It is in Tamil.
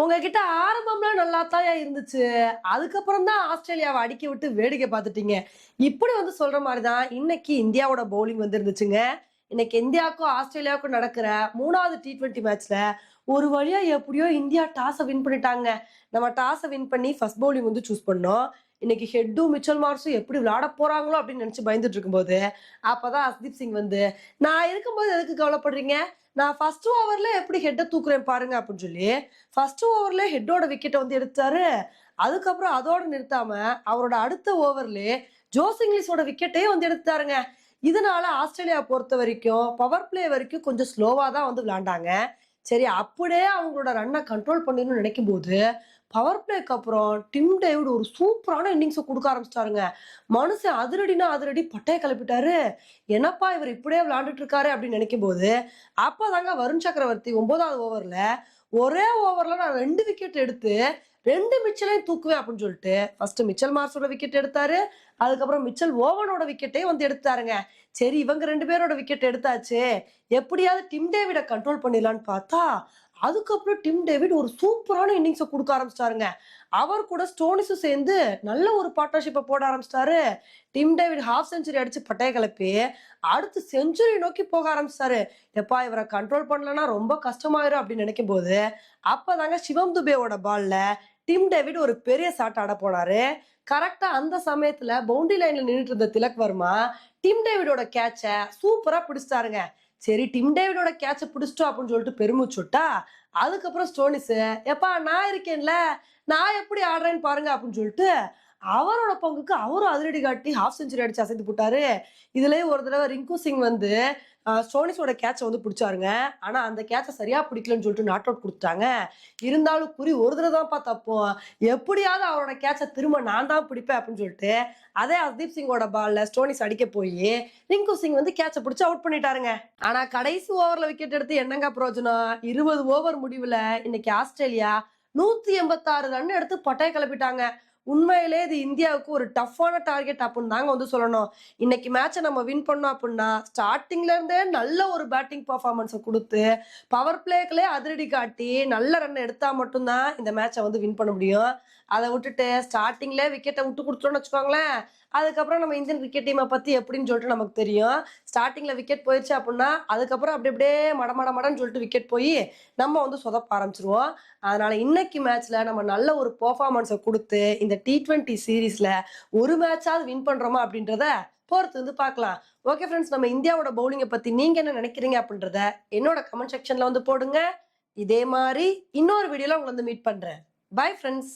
உங்ககிட்ட ஆரம்பம்லாம் நல்லா தான் இருந்துச்சு. அதுக்கப்புறம் தான் ஆஸ்திரேலியாவை அடிக்க விட்டு வேடிக்கை பார்த்துட்டீங்க. இப்படி வந்து சொல்ற மாதிரி தான் இன்னைக்கு இந்தியாவோட பவுலிங் வந்து இருந்துச்சுங்க இன்னைக்கு இந்தியாவுக்கும் ஆஸ்திரேலியாவுக்கும் நடக்கிற மூணாவது டி ட்வெண்ட்டி மேட்ச்ல ஒரு வழியா எப்படியோ இந்தியா டாஸை வின் பண்ணிட்டாங்க. நம்ம டாஸை வின் பண்ணி ஃபர்ஸ்ட் பவுலிங் வந்து சூஸ் பண்ணோம். இன்னைக்கு ஹெட்டும் மிச்சல் மார்ஸும் எப்படி விளையாட போறாங்களோ அப்படின்னு நினைச்சு பயந்துட்டு இருக்கும்போது அப்பதான் அஸ்தீப் சிங் வந்து நான் இருக்கும்போது எதுக்கு கவலைப்படுறீங்க? நான் ஃபர்ஸ்ட் ஓவர்ல எப்படி ஹெட்டை தூக்குறேன் பாருங்க அப்படின்னு சொல்லி ஃபர்ஸ்ட் ஓவர்ல ஹெட்டோட விக்கெட்டை வந்து எடுத்தாரு. அதுக்கப்புறம் அதோட நிறுத்தாம அவரோட அடுத்த ஓவர்ல ஜோஸ் இங்கிலீஷோட விக்கெட்டே வந்து எடுத்தாருங்க. இதனால ஆஸ்திரேலியா பொறுத்த வரைக்கும் பவர் பிளே வரைக்கும் கொஞ்சம் ஸ்லோவாக தான் வந்து விளாண்டாங்க சரி அப்படியே அவங்களோட ரன்னை கண்ட்ரோல் பண்ணிடணும்னு நினைக்கும் போது பவர் பிளேக்கு அப்புறம் டிம் டேவிட் ஒரு சூப்பரான இன்னிங்ஸை கொடுக்க ஆரம்பிச்சிட்டாருங்க. மனுஷன் அதிரடினா அதிரடி பட்டையை கிளப்பிட்டாரு. என்னப்பா இவர் இப்படியே விளாண்டுட்டு இருக்காரு அப்படின்னு நினைக்கும் போது அப்பதாங்க வருண் சக்கரவர்த்தி ஒன்பதாவது ஓவரில் ஒரே ஓவரில் நான் ரெண்டு விக்கெட் எடுத்து ரெண்டு மிச்சலையும் தூக்குவேன் அப்படின்னு சொல்லிட்டு ஃபர்ஸ்ட் மிச்சல் மார்ஸோட விக்கெட் எடுத்தாரு. அதுக்கப்புறம் மிச்சல் ஓவனோட விக்கெட்டையும் வந்து எடுத்தாருங்க. சரி இவங்க ரெண்டு பேரோட விக்கெட் எடுத்தாச்சு. எப்படியாவது டிம் டேவிட கண்ட்ரோல் பண்ணிடலான்னு பார்த்தா அதுக்கப்புறம் டிம் டேவிட் ஒரு சூப்பரான இன்னிங்ஸை கொடுக்க ஆரம்பிச்சிட்டாருங்க. அவர் கூட ஸ்டோனிஸும் சேர்ந்து நல்ல ஒரு பார்ட்னர்ஷிப்பை போட ஆரம்பிச்சிட்டாரு. டிம் டேவிட் ஹாஃப் செஞ்சுரி அடிச்சு பட்டைய கிளப்பி அடுத்து செஞ்சுரி நோக்கி போக ஆரம்பிச்சிட்டாரு. எப்பா இவரை கண்ட்ரோல் பண்ணலன்னா ரொம்ப கஷ்டமாயிரும் அப்படின்னு நினைக்கும் போது அப்பதாங்க சிவம் துபேவோட பால்ல டிம் டேவிட் ஒரு பெரிய ஷாட் ஆட போனாரு. கரெக்டா அந்த சமயத்துல பவுண்டரி லைன்ல நின்றுட்டு இருந்த திலக் வர்மா டிம் டேவிடோட கேட்ச சூப்பரா பிடிச்சிட்டாருங்க. சரி டிம் டேவிடோட கேட்சை பிடிச்சிட்டோம் அப்படின்னு சொல்லிட்டு பெருமூச்சு விட்டா அதுக்கப்புறம் ஸ்டோனிஸு எப்பா நான் இருக்கேன்ல நான் எப்படி ஆடுறேன்னு பாருங்க அப்படின்னு சொல்லிட்டு அவரோட பங்குக்கு அவரும் அதிரடி காட்டி ஹாஃப் செஞ்சுரி அடிச்சு அசைத்து போட்டாரு. இதுலயே ஒரு தடவை ரிங்கு சிங் வந்து சோனிஸோட கேட்சை வந்து பிடிச்சாருங்க. ஆனால் அந்த கேட்சை சரியாக பிடிக்கலன்னு சொல்லிட்டு நாட் அவுட் கொடுத்துட்டாங்க. இருந்தாலும் குறி ஒரு தடவை தான்ப்பா தப்போம். எப்படியாவது அவரோட கேட்சை திரும்ப நான் தான் பிடிப்பேன் அப்படின்னு சொல்லிட்டு அதே அஸ்தீப் சிங்கோட பால்ல ஸ்டோனிஸ் அடிக்க போய் ரிங்கு சிங் வந்து கேட்சை பிடிச்சி அவுட் பண்ணிட்டாருங்க. ஆனால் கடைசி ஓவரில் விக்கெட் எடுத்து என்னங்க பிரயோஜனம் இருபது ஓவர் முடிவில் இன்னைக்கு ஆஸ்திரேலியா நூற்றி எண்பத்தாறு ரன் எடுத்து பட்டையை கிளப்பிட்டாங்க. உண்மையிலே இது இந்தியாவுக்கு ஒரு டஃப்பான டார்கெட் அப்படின்னு தாங்க வந்து சொல்லணும். இன்னைக்கு மேட்சை நம்ம வின் பண்ணோம் அப்படின்னா ஸ்டார்டிங்ல இருந்தே நல்ல ஒரு பேட்டிங் பர்ஃபார்மன்ஸை கொடுத்து பவர் பிளேக்கிலே அதிரடி காட்டி நல்ல ரன் எடுத்தா மட்டும்தான் இந்த மேட்சை வந்து வின் பண்ண முடியும். அதை விட்டுட்டு ஸ்டார்டிங்ல விக்கெட்டை விட்டு கொடுத்தோம்னு வச்சுக்கோங்களேன். அதுக்கப்புறம் நம்ம இந்தியன் கிரிக்கெட் டீமை பத்தி எப்படின்னு சொல்லிட்டு நமக்கு தெரியும். ஸ்டார்டிங்ல விக்கெட் போயிடுச்சு அப்படின்னா அதுக்கப்புறம் அப்படி அப்படியே மட மடன்னு சொல்லிட்டு விக்கெட் போய் நம்ம வந்து சொதப்ப ஆரம்பிச்சிருவோம். அதனால இன்னைக்கு மேட்ச்ல நம்ம நல்ல ஒரு பெர்ஃபார்மன்ஸை கொடுத்து இந்த டி ட்வெண்ட்டி சீரீஸ்ல ஒரு மேட்சாவது வின் பண்றோமா அப்படின்றத பொறுத்து வந்து பார்க்கலாம். ஓகே ஃப்ரெண்ட்ஸ் நம்ம இந்தியாவோட பவுலிங்கை பத்தி நீங்க என்ன நினைக்கிறீங்க அப்படின்றத என்னோட கமெண்ட் செக்ஷன்ல வந்து போடுங்க. இதே மாதிரி இன்னொரு வீடியோல உங்களை வந்து மீட் பண்றேன். Bye friends